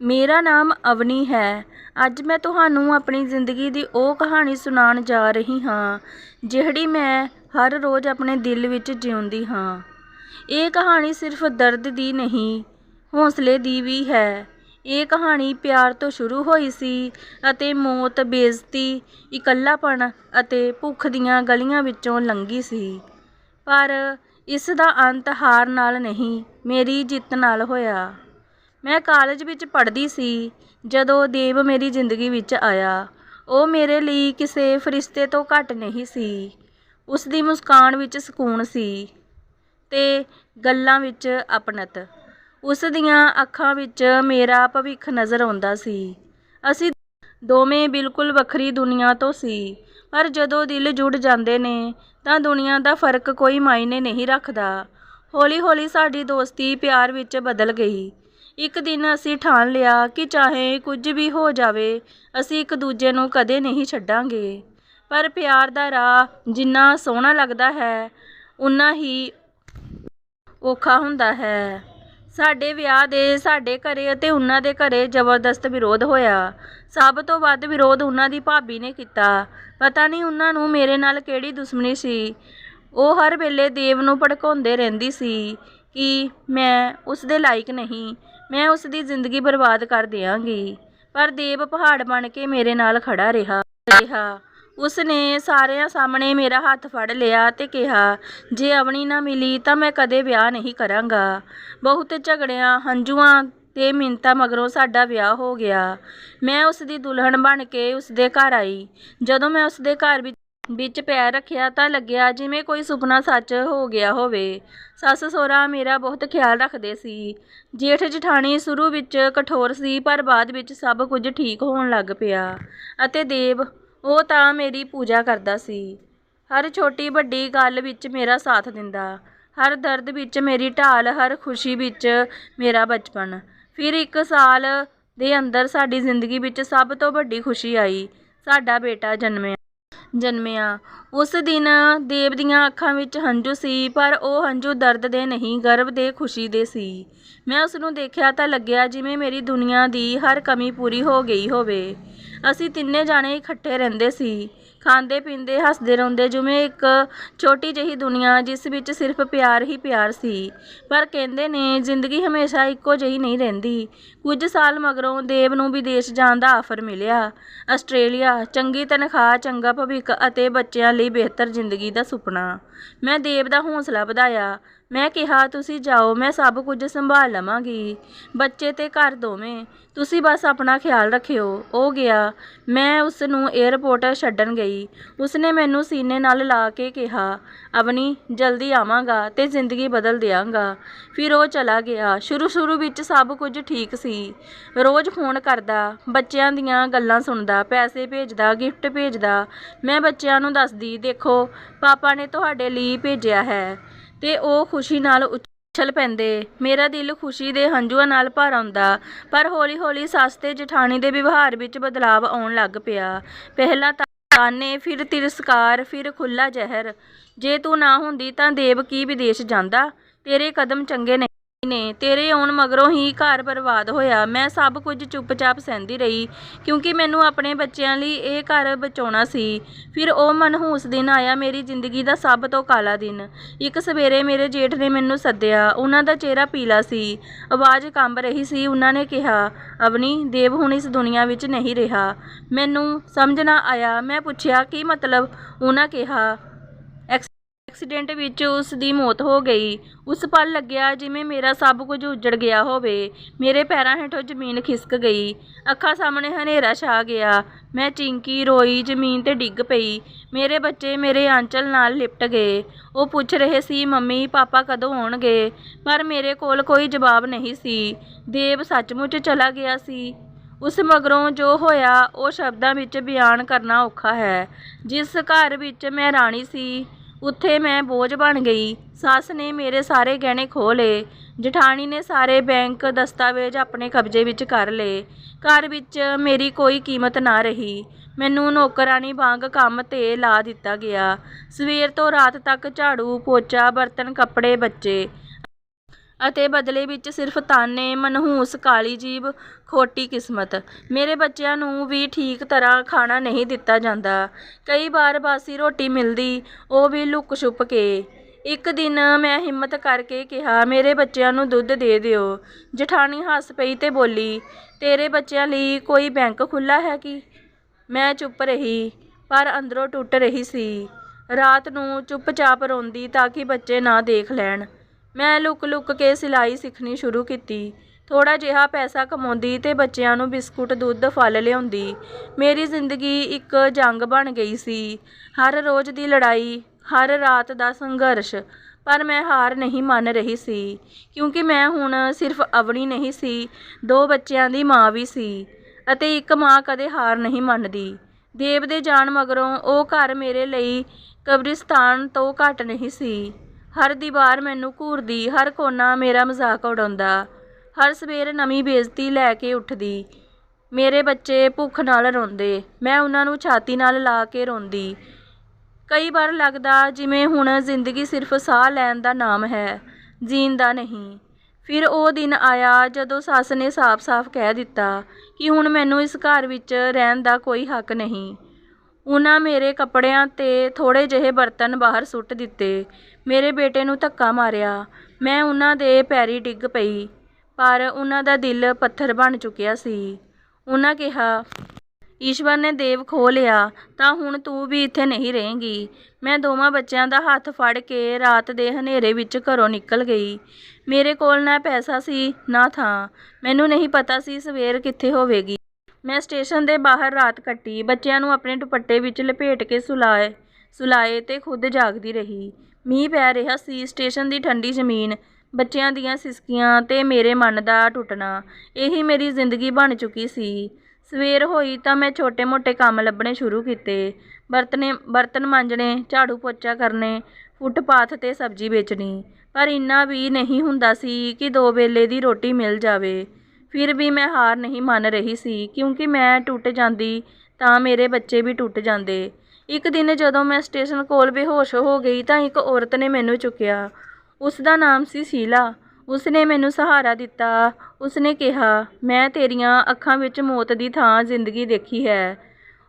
ਮੇਰਾ ਨਾਮ ਅਵਨੀ ਹੈ। ਅੱਜ ਮੈਂ ਤੁਹਾਨੂੰ ਆਪਣੀ ਜ਼ਿੰਦਗੀ ਦੀ ਉਹ ਕਹਾਣੀ ਸੁਣਾਉਣ ਜਾ ਰਹੀ ਹਾਂ, ਜਿਹੜੀ ਮੈਂ ਹਰ ਰੋਜ਼ ਆਪਣੇ ਦਿਲ ਵਿੱਚ ਜਿਉਂਦੀ ਹਾਂ। ਇਹ ਕਹਾਣੀ ਸਿਰਫ ਦਰਦ ਦੀ ਨਹੀਂ, ਹੌਸਲੇ ਦੀ ਵੀ ਹੈ। ਇਹ ਕਹਾਣੀ ਪਿਆਰ ਤੋਂ ਸ਼ੁਰੂ ਹੋਈ ਸੀ ਅਤੇ ਮੌਤ, ਬੇਇੱਜ਼ਤੀ, ਇਕੱਲਾਪਣ ਅਤੇ ਭੁੱਖ ਦੀਆਂ ਗਲੀਆਂ ਵਿੱਚੋਂ ਲੰਘੀ ਸੀ। ਪਰ ਇਸ ਦਾ ਅੰਤ ਹਾਰ ਨਾਲ ਨਹੀਂ, ਮੇਰੀ ਜਿੱਤ ਨਾਲ ਹੋਇਆ। ਮੈਂ ਕਾਲਜ ਵਿੱਚ ਪੜ੍ਹਦੀ ਸੀ, ਜਦੋਂ ਦੇਵ ਮੇਰੀ ਜ਼ਿੰਦਗੀ ਵਿੱਚ ਆਇਆ। ਉਹ ਮੇਰੇ ਲਈ ਕਿਸੇ ਫਰਿਸ਼ਤੇ ਤੋਂ ਘੱਟ ਨਹੀਂ ਸੀ। ਉਸ ਦੀ ਮੁਸਕਾਨ ਵਿੱਚ ਸਕੂਨ ਸੀ ਤੇ ਗੱਲਾਂ ਵਿੱਚ ਅਪਣਤ ਉਸ ਦੀਆਂ ਅੱਖਾਂ ਵਿੱਚ ਮੇਰਾ ਭਵਿੱਖ ਨਜ਼ਰ ਆਉਂਦਾ ਸੀ। ਅਸੀਂ ਦੋਵੇਂ ਬਿਲਕੁਲ ਵੱਖਰੀ ਦੁਨੀਆ ਤੋਂ ਸੀ, ਪਰ ਜਦੋਂ ਦਿਲ ਜੁੜ ਜਾਂਦੇ ਨੇ, ਤਾਂ ਦੁਨੀਆ ਦਾ ਫ਼ਰਕ ਕੋਈ ਮਾਇਨੇ ਨਹੀਂ ਰੱਖਦਾ। ਹੌਲੀ-ਹੌਲੀ ਸਾਡੀ ਦੋਸਤੀ ਪਿਆਰ ਵਿੱਚ ਬਦਲ ਗਈ। ਇੱਕ ਦਿਨ ਅਸੀਂ ਠਾਣ ਲਿਆ ਕਿ ਚਾਹੇ ਕੁਝ ਵੀ ਹੋ ਜਾਵੇ, ਅਸੀਂ ਇੱਕ ਦੂਜੇ ਨੂੰ ਕਦੇ ਨਹੀਂ ਛੱਡਾਂਗੇ। ਪਰ ਪਿਆਰ ਦਾ ਰਾਹ ਜਿੰਨਾ ਸੋਹਣਾ ਲੱਗਦਾ ਹੈ ਉਨਾ ਹੀ ਔਖਾ ਹੁੰਦਾ ਹੈ। ਸਾਡੇ ਵਿਆਹ ਦੇ, ਸਾਡੇ ਘਰੇ ਅਤੇ ਉਹਨਾਂ ਦੇ ਘਰੇ ਜ਼ਬਰਦਸਤ ਵਿਰੋਧ ਹੋਇਆ। ਸਭ ਤੋਂ ਵੱਧ ਵਿਰੋਧ ਉਹਨਾਂ ਦੀ ਭਾਬੀ ਨੇ ਕੀਤਾ। ਪਤਾ ਨਹੀਂ ਉਹਨਾਂ ਨੂੰ ਮੇਰੇ ਨਾਲ ਕਿਹੜੀ ਦੁਸ਼ਮਣੀ ਸੀ। ਉਹ ਹਰ ਵੇਲੇ ਦੇਵ ਨੂੰ ਭੜਕਾਉਂਦੇ ਰਹਿੰਦੀ ਸੀ ਕਿ ਮੈਂ ਉਸ ਦੇ ਲਾਇਕ ਨਹੀਂ। ਮੈਂ ਉਸ ਦੀ ਜ਼ਿੰਦਗੀ ਬਰਬਾਦ ਕਰ ਦਿਆਂਗੀ। ਪਰ ਦੇਵ ਪਹਾੜ ਬਣ ਕੇ ਮੇਰੇ ਨਾਲ ਖੜਾ ਰਿਹਾ ਰਿਹਾ। ਉਸ ਨੇ ਸਾਰਿਆਂ ਸਾਹਮਣੇ ਮੇਰਾ ਹੱਥ ਫੜ ਲਿਆ ਤੇ ਕਿਹਾ, ਜੇ ਅਵਣੀ ਨਾ ਮਿਲੀ ਤਾਂ ਮੈਂ ਕਦੇ ਵਿਆਹ ਨਹੀਂ ਕਰਾਂਗਾ। ਬਹੁਤ ਝਗੜਿਆਂ, ਹੰਝੂਆਂ ਤੇ ਮਿੰਤਾ ਮਗਰੋਂ ਸਾਡਾ ਵਿਆਹ ਹੋ ਗਿਆ। ਮੈਂ ਉਸ ਦੀ ਦੁਲਹਨ ਬਣ ਕੇ ਉਸ ਦੇ ਘਰ ਆਈ। ਜਦੋਂ ਮੈਂ ਉਸ ਦੇ ਘਰ ਵਿੱਚ ਵਿੱਚ ਪੈਰ ਰੱਖਿਆ ਤਾਂ ਲੱਗਿਆ ਜਿਵੇਂ ਕੋਈ ਸੁਪਨਾ ਸੱਚ ਹੋ ਗਿਆ ਹੋਵੇ। ਸੱਸ ਸਹੁਰਾ ਮੇਰਾ ਬਹੁਤ ਖਿਆਲ ਰੱਖਦੇ ਸੀ। ਜੇਠ ਜਠਾਣੀ ਸ਼ੁਰੂ ਵਿੱਚ ਕਠੋਰ ਸੀ, ਪਰ ਬਾਅਦ ਵਿੱਚ ਸਭ ਕੁਝ ਠੀਕ ਹੋਣ ਲੱਗ ਪਿਆ ਅਤੇ ਦੇਵ, ਉਹ ਤਾਂ ਮੇਰੀ ਪੂਜਾ ਕਰਦਾ ਸੀ। ਹਰ ਛੋਟੀ ਵੱਡੀ ਗੱਲ ਵਿੱਚ ਮੇਰਾ ਸਾਥ ਦਿੰਦਾ। ਹਰ ਦਰਦ ਵਿੱਚ ਮੇਰੀ ਢਾਲ, ਹਰ ਖੁਸ਼ੀ ਵਿੱਚ ਮੇਰਾ ਬਚਪਨ। ਫਿਰ ਇੱਕ ਸਾਲ ਦੇ ਅੰਦਰ ਸਾਡੀ ਜ਼ਿੰਦਗੀ ਵਿੱਚ ਸਭ ਤੋਂ ਵੱਡੀ ਖੁਸ਼ੀ ਆਈ, ਸਾਡਾ ਬੇਟਾ ਜਨਮਿਆ। ਜਨਮਿਆ। ਉਸ ਦਿਨ ਦੇਵ ਦੀਆਂ ਅੱਖਾਂ ਵਿੱਚ ਹੰਝੂ ਸੀ, ਪਰ ਉਹ ਹੰਝੂ ਦਰਦ ਦੇ ਨਹੀਂ ਗਰਭ ਦੇ, ਖੁਸ਼ੀ ਦੇ ਸੀ। ਮੈਂ ਉਸ ਨੂੰ ਦੇਖਿਆ ਤਾਂ ਲੱਗਿਆ ਜਿਵੇਂ ਮੇਰੀ ਦੁਨੀਆ ਦੀ ਹਰ ਕਮੀ ਪੂਰੀ ਹੋ ਗਈ ਹੋਵੇ। ਅਸੀਂ ਤਿੰਨੇ ਜਾਣੇ ਇਕੱਠੇ ਰਹਿੰਦੇ ਸੀ। ਖਾਂਦੇ, ਪੀਂਦੇ, ਹੱਸਦੇ, ਰੋਂਦੇ, ਜਿਵੇਂ ਇੱਕ ਛੋਟੀ ਜਿਹੀ ਦੁਨੀਆ ਜਿਸ ਵਿੱਚ ਸਿਰਫ ਪਿਆਰ ਹੀ ਪਿਆਰ ਸੀ। ਪਰ ਕਹਿੰਦੇ ਨੇ, ਜ਼ਿੰਦਗੀ ਹਮੇਸ਼ਾ ਇੱਕੋ ਜਿਹੀ ਨਹੀਂ ਰਹਿੰਦੀ। ਕੁਝ ਸਾਲ ਮਗਰੋਂ ਦੇਵ ਨੂੰ ਵਿਦੇਸ਼ ਜਾਣ ਦਾ ਆਫਰ ਮਿਲਿਆ। ਆਸਟ੍ਰੇਲੀਆ, ਚੰਗੀ ਤਨਖਾਹ, ਚੰਗਾ ਭਵਿੱਖ ਅਤੇ ਬੱਚਿਆਂ ਲਈ ਬਿਹਤਰ ਜ਼ਿੰਦਗੀ ਦਾ ਸੁਪਨਾ। ਮੈਂ ਦੇਵ ਦਾ ਹੌਸਲਾ ਵਧਾਇਆ। ਮੈਂ ਕਿਹਾ, ਤੁਸੀਂ ਜਾਓ, ਮੈਂ ਸਭ ਕੁਝ ਸੰਭਾਲ ਲਵਾਂਗੀ। ਬੱਚੇ ਤੇ ਘਰ ਦੋਵੇਂ, ਤੁਸੀਂ ਬਸ ਆਪਣਾ ਖਿਆਲ ਰੱਖਿਓ। ਉਹ ਗਿਆ। ਮੈਂ ਉਸ ਨੂੰ 에ਅਰਪੋਰਟ ਛੱਡਣ ਗਈ। ਉਸਨੇ ਮੈਨੂੰ ਸੀਨੇ ਨਾਲ ਲਾ ਕੇ ਕਿਹਾ, ਅਵਨੀ, ਜਲਦੀ ਆਵਾਂਗਾ ਤੇ ਜ਼ਿੰਦਗੀ ਬਦਲ ਦਿਆਂਗਾ। ਫਿਰ ਉਹ ਚਲਾ ਗਿਆ। ਸ਼ੁਰੂ ਸ਼ੁਰੂ ਵਿੱਚ ਸਭ ਕੁਝ ਠੀਕ ਸੀ। ਰੋਜ਼ ਫੋਨ ਕਰਦਾ, ਬੱਚਿਆਂ ਦੀਆਂ ਗੱਲਾਂ ਸੁਣਦਾ, ਪੈਸੇ ਭੇਜਦਾ ਗਿਫਟ ਭੇਜਦਾ। ਮੈਂ ਬੱਚਿਆਂ ਨੂੰ ਦੱਸਦੀ, ਦੇਖੋ, ਪਾਪਾ ਨੇ ਤੁਹਾਡੇ ਲਈ ਭੇਜਿਆ ਹੈ। ਤੇ ਉਹ ਖੁਸ਼ੀ ਨਾਲ ਉਛਲ ਪੈਂਦੇ। ਮੇਰਾ ਦਿਲ ਖੁਸ਼ੀ ਦੇ ਹੰਝੂਆਂ ਨਾਲ ਭਰ ਆਉਂਦਾ, ਪਰ ਹੌਲੀ-ਹੌਲੀ ਸੱਸ ਤੇ ਜਠਾਣੀ ਦੇ ਵਿਵਹਾਰ ਵਿੱਚ ਬਦਲਾਵ ਆਉਣ ਲੱਗ ਪਿਆ। ਪਹਿਲਾਂ ਤਾਂ ਤਾਨੇ, ਫਿਰ ਤਿਰਸਕਾਰ, ਫਿਰ ਖੁੱਲਾ ਜ਼ਹਿਰ। ਜੇ ਤੂੰ ਨਾ ਹੁੰਦੀ ਤਾਂ ਦੇਵ ਕੀ ਵਿਦੇਸ਼ ਜਾਂਦਾ? ਤੇਰੇ ਕਦਮ ਚੰਗੇ ਨਹੀਂ ਨੇ। ਤੇਰੇ ਆਉਣ ਮਗਰੋਂ ਹੀ ਘਰ ਬਰਬਾਦ ਹੋਇਆ। ਮੈਂ ਸਭ ਕੁਝ ਚੁੱਪਚਾਪ ਸਹਿੰਦੀ ਰਹੀ, ਕਿਉਂਕਿ ਮੈਨੂੰ ਆਪਣੇ ਬੱਚਿਆਂ ਲਈ ਇਹ ਘਰ ਬਚਾਉਣਾ ਸੀ। ਫਿਰ ਉਹ ਮਨਹੂਸ ਦਿਨ ਆਇਆ ਮੇਰੀ ਜ਼ਿੰਦਗੀ ਦਾ ਸਭ ਤੋਂ ਕਾਲਾ ਦਿਨ। ਇੱਕ ਸਵੇਰੇ ਮੇਰੇ ਜੇਠ ਨੇ ਮੈਨੂੰ ਸੱਦਿਆ। ਉਹਨਾਂ ਦਾ ਚਿਹਰਾ ਪੀਲਾ ਸੀ। ਆਵਾਜ਼ ਕੰਬ ਰਹੀ ਸੀ। ਉਹਨਾਂ ਨੇ ਕਿਹਾ, ਅਵਨੀ, ਦੇਵ ਹੁਣ ਇਸ ਦੁਨੀਆ ਵਿੱਚ ਨਹੀਂ ਰਿਹਾ। ਮੈਨੂੰ ਸਮਝ ਨਾ ਆਇਆ। ਮੈਂ ਪੁੱਛਿਆ, ਕੀ ਮਤਲਬ? ਉਹਨਾਂ ਕਿਹਾ ਐਕਸੀਡੈਂਟ ਵਿੱਚ ਉਸ ਦੀ ਮੌਤ ਹੋ ਗਈ। ਉਸ ਪਲ ਲੱਗਿਆ ਜਿਵੇਂ ਮੇਰਾ ਸਭ ਕੁਝ ਉਜੜ ਗਿਆ ਹੋਵੇ। ਮੇਰੇ ਪੈਰਾਂ ਹੇਠੋਂ ਜ਼ਮੀਨ ਖਿਸਕ ਗਈ। ਅੱਖਾਂ ਸਾਹਮਣੇ ਹਨੇਰਾ ਛਾ ਗਿਆ। ਮੈਂ ਚਿੰਕੀ ਰੋਈ, ਜ਼ਮੀਨ ਤੇ ਡਿੱਗ ਪਈ। ਮੇਰੇ ਬੱਚੇ ਮੇਰੇ ਆਂਚਲ ਨਾਲ ਲਿਪਟ ਗਏ। ਉਹ ਪੁੱਛ ਰਹੇ ਸੀ, ਮੰਮੀ, ਪਾਪਾ ਕਦੋਂ ਆਉਣਗੇ? ਪਰ ਮੇਰੇ ਕੋਲ ਕੋਈ ਜਵਾਬ ਨਹੀਂ ਸੀ। ਦੇਵ ਸੱਚਮੁੱਚ ਚਲਾ ਗਿਆ ਸੀ। ਉਸ ਮਗਰੋਂ ਜੋ ਹੋਇਆ, ਉਹ ਸ਼ਬਦਾਂ ਵਿੱਚ ਬਿਆਨ ਕਰਨਾ ਔਖਾ ਹੈ। ਜਿਸ ਘਰ ਵਿੱਚ ਮੈਂ ਰਾਣੀ ਸੀ ਉੱਥੇ ਮੈਂ ਬੋਝ ਬਣ ਗਈ। ਸੱਸ ਨੇ ਮੇਰੇ ਸਾਰੇ ਗਹਿਣੇ ਖੋਹ ਲਏ। ਜਠਾਣੀ ਨੇ ਸਾਰੇ ਬੈਂਕ ਦਸਤਾਵੇਜ਼ ਆਪਣੇ ਕਬਜ਼ੇ ਵਿੱਚ ਕਰ ਲਏ। ਘਰ ਵਿੱਚ ਮੇਰੀ ਕੋਈ ਕੀਮਤ ਨਾ ਰਹੀ। ਮੈਨੂੰ ਨੌਕਰਾਨੀ ਵਾਂਗ ਕੰਮ ਤੇ ਲਾ ਦਿੱਤਾ ਗਿਆ। ਸਵੇਰ ਤੋਂ ਰਾਤ ਤੱਕ ਝਾੜੂ, ਪੋਚਾ, ਬਰਤਨ, ਕੱਪੜੇ ਬੱਚੇ। ਅਤੇ ਬਦਲੇ ਵਿੱਚ ਸਿਰਫ ਤਾਨੇ, ਮਨਹੂਸ, ਕਾਲੀ ਜੀਬ ਖੋਟੀ ਕਿਸਮਤ। ਮੇਰੇ ਬੱਚਿਆਂ ਨੂੰ ਵੀ ਠੀਕ ਤਰ੍ਹਾਂ ਖਾਣਾ ਨਹੀਂ ਦਿੱਤਾ ਜਾਂਦਾ। ਕਈ ਵਾਰ ਬਾਸੀ ਰੋਟੀ ਮਿਲਦੀ, ਉਹ ਵੀ ਲੁੱਕ ਛੁਪ ਕੇ। ਇੱਕ ਦਿਨ ਮੈਂ ਹਿੰਮਤ ਕਰਕੇ ਕਿਹਾ, ਮੇਰੇ ਬੱਚਿਆਂ ਨੂੰ ਦੁੱਧ ਦੇ ਦਿਓ। ਜਠਾਣੀ ਹੱਸ ਪਈ ਤੇ ਬੋਲੀ, ਤੇਰੇ ਬੱਚਿਆਂ ਲਈ ਕੋਈ ਬੈਂਕ ਖੁੱਲਾ ਹੈ ਕਿ? ਮੈਂ ਚੁੱਪ ਰਹੀ, ਪਰ ਅੰਦਰੋਂ ਟੁੱਟ ਰਹੀ ਸੀ। ਰਾਤ ਨੂੰ ਚੁੱਪਚਾਪ ਰੋਂਦੀ ਤਾਂ ਕਿ ਬੱਚੇ ਨਾ ਦੇਖ ਲੈਣ। ਮੈਂ ਲੁੱਕ ਲੁੱਕ ਕੇ ਸਿਲਾਈ ਸਿੱਖਣੀ ਸ਼ੁਰੂ ਕੀਤੀ। ਥੋੜਾ ਜਿਹਾ ਪੈਸਾ ਕਮਾਉਂਦੀ ਤੇ ਬੱਚਿਆਂ ਨੂੰ ਬਿਸਕੁਟ, ਦੁੱਧ, ਫਲ ਲਿਆਉਂਦੀ। ਮੇਰੀ ਜ਼ਿੰਦਗੀ ਇੱਕ ਜੰਗ ਬਣ ਗਈ ਸੀ। ਹਰ ਰੋਜ਼ ਦੀ ਲੜਾਈ, ਹਰ ਰਾਤ ਦਾ ਸੰਘਰਸ਼, ਪਰ ਮੈਂ ਹਾਰ ਨਹੀਂ ਮੰਨ ਰਹੀ ਸੀ। ਕਿਉਂਕਿ ਮੈਂ ਹੁਣ ਸਿਰਫ ਅਵਣੀ ਨਹੀਂ ਸੀ, ਦੋ ਬੱਚਿਆਂ ਦੀ ਮਾਂ ਵੀ ਸੀ ਅਤੇ ਇੱਕ ਮਾਂ ਕਦੇ ਹਾਰ ਨਹੀਂ ਮੰਨਦੀ। ਦੇਵ ਦੇ ਜਾਣ ਮਗਰੋਂ ਉਹ ਘਰ ਮੇਰੇ ਲਈ ਕਬਰਿਸਤਾਨ ਤੋਂ ਘੱਟ ਨਹੀਂ ਸੀ। ਹਰ ਦੀਵਾਰ ਮੈਨੂੰ ਘੂਰਦੀ, ਹਰ ਕੋਨਾ ਮੇਰਾ ਮਜ਼ਾਕ ਉਡਾਉਂਦਾ। ਹਰ ਸਵੇਰ ਨਵੀਂ ਬੇਇੱਜ਼ਤੀ ਲੈ ਕੇ ਉੱਠਦੀ। ਮੇਰੇ ਬੱਚੇ ਭੁੱਖ ਨਾਲ ਰੋਂਦੇ। ਮੈਂ ਉਹਨਾਂ ਨੂੰ ਛਾਤੀ ਨਾਲ ਲਾ ਕੇ ਰੋਂਦੀ। ਕਈ ਵਾਰ ਲੱਗਦਾ ਜਿਵੇਂ ਹੁਣ ਜ਼ਿੰਦਗੀ ਸਿਰਫ ਸਾਹ ਲੈਣ ਦਾ ਨਾਮ ਹੈ, ਜੀਣ ਦਾ ਨਹੀਂ। ਫਿਰ ਉਹ ਦਿਨ ਆਇਆ ਜਦੋਂ ਸੱਸ ਨੇ ਸਾਫ਼-ਸਾਫ਼ ਕਹਿ ਦਿੱਤਾ ਕਿ ਹੁਣ ਮੈਨੂੰ ਇਸ ਘਰ ਵਿੱਚ ਰਹਿਣ ਦਾ ਕੋਈ ਹੱਕ ਨਹੀਂ। ਉਹਨਾਂ ਮੇਰੇ ਕੱਪੜਿਆਂ ਤੇ ਥੋੜੇ ਜਿਹੇ ਬਰਤਨ ਬਾਹਰ ਸੁੱਟ ਦਿੱਤੇ। ਮੇਰੇ ਬੇਟੇ ਨੂੰ ਧੱਕਾ ਮਾਰਿਆ। ਮੈਂ ਉਹਨਾਂ ਦੇ ਪੈਰੀ ਡਿੱਗ ਪਈ, ਪਰ ਉਹਨਾਂ ਦਾ ਦਿਲ ਪੱਥਰ ਬਣ ਚੁੱਕਿਆ ਸੀ। ਉਹਨਾਂ ਕਿਹਾ, ਈਸ਼ਵਰ ਨੇ ਦੇਵ ਖੋ ਲਿਆ, ਤਾਂ ਹੁਣ ਤੂੰ ਵੀ ਇੱਥੇ ਨਹੀਂ ਰਹੇਂਗੀ। ਮੈਂ ਦੋਵਾਂ ਬੱਚਿਆਂ ਦਾ ਹੱਥ ਫੜ ਕੇ ਰਾਤ ਦੇ ਹਨੇਰੇ ਵਿੱਚ ਘਰੋਂ ਨਿਕਲ ਗਈ। ਮੇਰੇ ਕੋਲ ਨਾ ਪੈਸਾ ਸੀ, ਨਾ ਥਾਂ। ਮੈਨੂੰ ਨਹੀਂ ਪਤਾ ਸੀ ਸਵੇਰ ਕਿੱਥੇ ਹੋਵੇਗੀ। ਮੈਂ ਸਟੇਸ਼ਨ ਦੇ ਬਾਹਰ ਰਾਤ ਕੱਟੀ। ਬੱਚਿਆਂ ਨੂੰ ਆਪਣੇ ਦੁਪੱਟੇ ਵਿੱਚ ਲਪੇਟ ਕੇ ਸੁਲਾਏ ਸੁਲਾਏ ਤੇ ਖੁਦ ਜਾਗਦੀ ਰਹੀ। ਮੀਂਹ ਪੈ ਰਿਹਾ ਸੀ, ਸਟੇਸ਼ਨ ਦੀ ਠੰਡੀ ਜ਼ਮੀਨ, ਬੱਚਿਆਂ ਦੀਆਂ ਸਿਸਕੀਆਂ ਤੇ ਮੇਰੇ ਮਨ ਦਾ ਟੁੱਟਣਾ, ਇਹੀ ਮੇਰੀ ਜ਼ਿੰਦਗੀ ਬਣ ਚੁੱਕੀ ਸੀ। ਸਵੇਰ ਹੋਈ ਤਾਂ ਮੈਂ ਛੋਟੇ-ਮੋਟੇ ਕੰਮ ਲੱਭਣੇ ਸ਼ੁਰੂ ਕੀਤੇ। ਬਰਤਨੇ, ਬਰਤਨ ਮਾਂਜਣੇ, ਝਾੜੂ ਪੋਚਾ ਕਰਨੇ, ਫੁੱਟਪਾਥ ਤੇ ਸਬਜ਼ੀ ਵੇਚਣੀ। ਪਰ ਇੰਨਾ ਵੀ ਨਹੀਂ ਹੁੰਦਾ ਸੀ ਕਿ ਦੋ ਵੇਲੇ ਦੀ ਰੋਟੀ ਮਿਲ ਜਾਵੇ। ਫਿਰ ਵੀ ਮੈਂ ਹਾਰ ਨਹੀਂ ਮੰਨ ਰਹੀ ਸੀ, ਕਿਉਂਕਿ ਮੈਂ ਟੁੱਟ ਜਾਂਦੀ ਤਾਂ ਮੇਰੇ ਬੱਚੇ ਵੀ ਟੁੱਟ ਜਾਂਦੇ। ਇੱਕ ਦਿਨ ਜਦੋਂ ਮੈਂ ਸਟੇਸ਼ਨ ਕੋਲ ਬੇਹੋਸ਼ ਹੋ ਗਈ ਤਾਂ ਇੱਕ ਔਰਤ ਨੇ ਮੈਨੂੰ ਚੁੱਕਿਆ। ਉਸ ਦਾ ਨਾਮ ਸੀ ਸ਼ੀਲਾ। ਉਸਨੇ ਮੈਨੂੰ ਸਹਾਰਾ ਦਿੱਤਾ। ਉਸਨੇ ਕਿਹਾ, ਮੈਂ ਤੇਰੀਆਂ ਅੱਖਾਂ ਵਿੱਚ ਮੌਤ ਦੀ ਥਾਂ ਜ਼ਿੰਦਗੀ ਦੇਖੀ ਹੈ।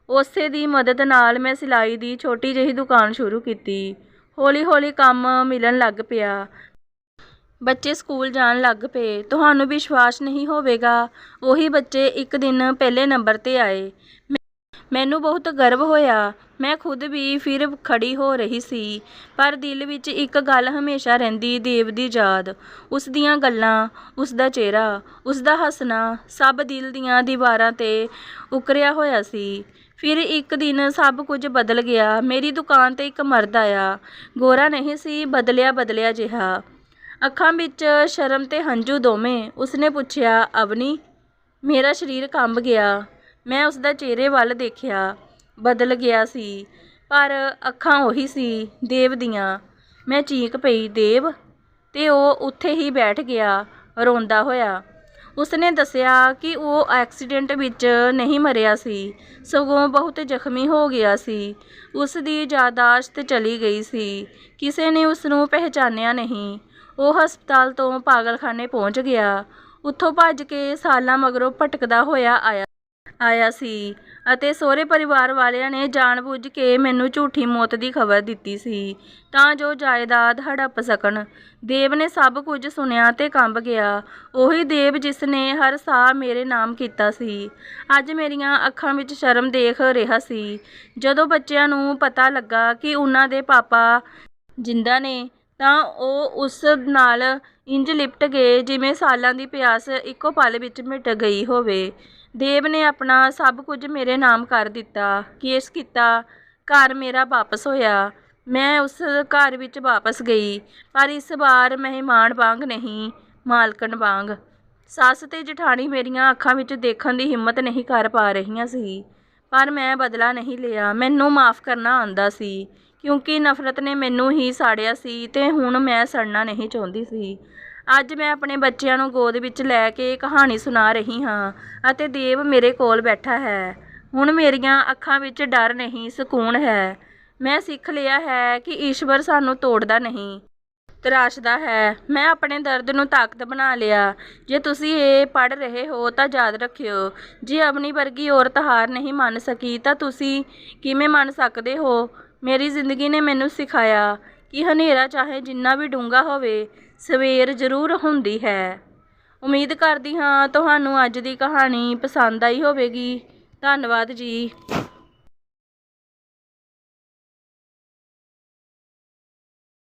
ਉਸੇ ਦੀ ਮਦਦ ਨਾਲ ਮੈਂ ਸਿਲਾਈ ਦੀ ਛੋਟੀ ਜਿਹੀ ਦੁਕਾਨ ਸ਼ੁਰੂ ਕੀਤੀ। ਹੌਲੀ-ਹੌਲੀ ਕੰਮ ਮਿਲਣ ਲੱਗ ਪਿਆ। ਬੱਚੇ ਸਕੂਲ ਜਾਣ ਲੱਗ ਪਏ। ਤੁਹਾਨੂੰ ਵਿਸ਼ਵਾਸ ਨਹੀਂ ਹੋਵੇਗਾ। ਉਹੀ ਬੱਚੇ ਇੱਕ ਦਿਨ ਪਹਿਲੇ ਨੰਬਰ ਤੇ ਆਏ। ਮੈਨੂੰ ਬਹੁਤ ਗਰਵ ਹੋਇਆ। ਮੈਂ ਖੁਦ ਵੀ ਫਿਰ ਖੜੀ ਹੋ ਰਹੀ ਸੀ, ਪਰ ਦਿਲ ਵਿੱਚ ਇੱਕ ਗੱਲ ਹਮੇਸ਼ਾ ਰਹਿੰਦੀ, ਦੇਵ ਦੀ ਯਾਦ। ਉਸ ਦੀਆਂ ਗੱਲਾਂ, ਉਸ ਦਾ ਚਿਹਰਾ, ਉਸ ਦਾ ਹੱਸਣਾ, ਸਭ ਦਿਲ ਦੀਆਂ ਦੀਵਾਰਾਂ ਤੇ ਉਕਰਿਆ ਹੋਇਆ ਸੀ। ਫਿਰ ਇੱਕ ਦਿਨ ਸਭ ਕੁਝ ਬਦਲ ਗਿਆ। ਮੇਰੀ ਦੁਕਾਨ ਤੇ ਇੱਕ ਮਰਦ ਆਇਆ। ਗੋਰਾ ਨਹੀਂ ਸੀ, ਬਦਲਿਆ ਬਦਲਿਆ ਜਿਹਾ। ਅੱਖਾਂ ਵਿੱਚ ਸ਼ਰਮ ਤੇ ਹੰਝੂ ਦੋਵੇਂ। ਉਸਨੇ ਪੁੱਛਿਆ, ਅਵਨੀ, ਮੇਰਾ ਸਰੀਰ ਕੰਬ ਗਿਆ। ਮੈਂ ਉਸਦਾ ਚਿਹਰੇ ਵੱਲ ਦੇਖਿਆ, ਬਦਲ ਗਿਆ ਸੀ, ਪਰ ਅੱਖਾਂ ਉਹੀ ਸੀ, ਦੇਵ ਦੀਆਂ। ਮੈਂ ਚੀਕ ਪਈ, ਦੇਵ? ਤੇ ਉਹ ਉੱਥੇ ਹੀ ਬੈਠ ਗਿਆ, ਰੋਂਦਾ ਹੋਇਆ। ਉਸਨੇ ਦੱਸਿਆ ਕਿ ਉਹ ਐਕਸੀਡੈਂਟ ਵਿੱਚ ਨਹੀਂ ਮਰਿਆ ਸੀ, ਸਗੋਂ ਬਹੁਤ ਜ਼ਖਮੀ ਹੋ ਗਿਆ ਸੀ। ਉਸ ਦੀ ਯਾਦਾਸ਼ਤ ਚਲੀ ਗਈ ਸੀ, ਕਿਸੇ ਨੇ ਉਸ ਨੂੰ ਪਹਿਚਾਨਿਆ ਨਹੀਂ। ਉਹ ਹਸਪਤਾਲ ਤੋਂ ਪਾਗਲਖਾਨੇ ਪਹੁੰਚ ਗਿਆ। ਉੱਥੋਂ ਭੱਜ ਕੇ ਸਾਲਾਂ ਮਗਰੋਂ ਭਟਕਦਾ ਹੋਇਆ ਆਇਆ। ਆਇਆ ਸੀ ਅਤੇ ਸਹੁਰੇ ਪਰਿਵਾਰ ਵਾਲਿਆਂ ਨੇ ਜਾਣਬੁੱਝ ਕੇ ਮੈਨੂੰ ਝੂਠੀ ਮੌਤ ਦੀ ਖਬਰ ਦਿੱਤੀ ਸੀ। ਤਾਂ ਜੋ ਜਾਇਦਾਦ ਹੜੱਪ ਸਕਣ। ਦੇਵ ਨੇ ਸਭ ਕੁਝ ਸੁਣਿਆ ਤੇ ਕੰਬ ਗਿਆ। ਉਹੀ ਦੇਵ ਜਿਸ ਨੇ ਹਰ ਸਾਹ ਮੇਰੇ ਨਾਮ ਕੀਤਾ ਸੀ। ਅੱਜ ਮੇਰੀਆਂ ਅੱਖਾਂ ਵਿੱਚ ਸ਼ਰਮ ਦੇਖ ਰਿਹਾ ਸੀ। ਜਦੋਂ ਬੱਚਿਆਂ ਨੂੰ ਪਤਾ ਲੱਗਾ ਕਿ ਉਹਨਾਂ ਦੇ ਪਾਪਾ ਜਿੰਦਾ ਨੇ, ਤਾਂ ਉਹ ਉਸ ਨਾਲ ਇੰਜ ਲਿਪਟ ਗਏ ਜਿਵੇਂ ਸਾਲਾਂ ਦੀ ਪਿਆਸ ਇੱਕੋ ਪਲ ਵਿੱਚ ਮਿਟ ਗਈ ਹੋਵੇ। ਦੇਵ ਨੇ ਆਪਣਾ ਸਭ ਕੁਝ ਮੇਰੇ ਨਾਮ ਕਰ ਦਿੱਤਾ, ਕੇਸ ਕੀਤਾ, ਘਰ ਮੇਰਾ ਵਾਪਸ ਹੋਇਆ। ਮੈਂ ਉਸ ਘਰ ਵਿੱਚ ਵਾਪਸ ਗਈ, ਪਰ ਇਸ ਵਾਰ ਮਹਿਮਾਨ ਵਾਂਗ ਨਹੀਂ, ਮਾਲਕਣ ਵਾਂਗ। ਸੱਸ ਤੇ ਜਠਾਣੀ ਮੇਰੀਆਂ ਅੱਖਾਂ ਵਿੱਚ ਦੇਖਣ ਦੀ ਹਿੰਮਤ ਨਹੀਂ ਕਰ ਪਾ ਰਹੀਆਂ ਸੀ। ਪਰ ਮੈਂ ਬਦਲਾ ਨਹੀਂ ਲਿਆ, ਮੈਨੂੰ ਮਾਫ ਕਰਨਾ ਆਂਦਾ ਸੀ, ਕਿਉਂਕਿ ਨਫ਼ਰਤ ਨੇ ਮੈਨੂੰ ਹੀ ਸਾੜਿਆ ਸੀ ਤੇ ਹੁਣ ਮੈਂ ਸੜਨਾ ਨਹੀਂ ਚਾਹੁੰਦੀ ਸੀ। ਅੱਜ ਮੈਂ ਆਪਣੇ ਬੱਚਿਆਂ ਨੂੰ ਗੋਦ ਵਿੱਚ ਲੈ ਕੇ ਕਹਾਣੀ ਸੁਣਾ ਰਹੀ ਹਾਂ ਅਤੇ ਦੇਵ ਮੇਰੇ ਕੋਲ ਬੈਠਾ ਹੈ। ਹੁਣ ਮੇਰੀਆਂ ਅੱਖਾਂ ਵਿੱਚ ਡਰ ਨਹੀਂ, ਸਕੂਨ ਹੈ। ਮੈਂ ਸਿੱਖ ਲਿਆ ਹੈ ਕਿ ਈਸ਼ਵਰ ਸਾਨੂੰ ਤੋੜਦਾ ਨਹੀਂ, ਤਰਾਸ਼ਦਾ ਹੈ। ਮੈਂ ਆਪਣੇ ਦਰਦ ਨੂੰ ਤਾਕਤ ਬਣਾ ਲਿਆ। ਜੇ ਤੁਸੀਂ ਇਹ ਪੜ੍ਹ ਰਹੇ ਹੋ ਤਾਂ ਯਾਦ ਰੱਖਿਓ, ਜੇ ਆਪਣੀ ਵਰਗੀ ਔਰਤ ਹਾਰ ਨਹੀਂ ਮੰਨ ਸਕੀ ਤਾਂ ਤੁਸੀਂ ਕਿਵੇਂ ਮੰਨ ਸਕਦੇ ਹੋ? ਮੇਰੀ ਜ਼ਿੰਦਗੀ ਨੇ ਮੈਨੂੰ ਸਿਖਾਇਆ। ਕਿ ਹਨੇਰਾ ਚਾਹੇ ਜਿੰਨਾ ਵੀ ਡੂੰਘਾ ਹੋਵੇ, ਸਵੇਰ ਜ਼ਰੂਰ ਹੁੰਦੀ ਹੈ। ਉਮੀਦ ਕਰਦੀ ਹਾਂ ਤੁਹਾਨੂੰ ਅੱਜ ਦੀ ਕਹਾਣੀ ਪਸੰਦ ਆਈ ਹੋਵੇਗੀ। ਧੰਨਵਾਦ ਜੀ।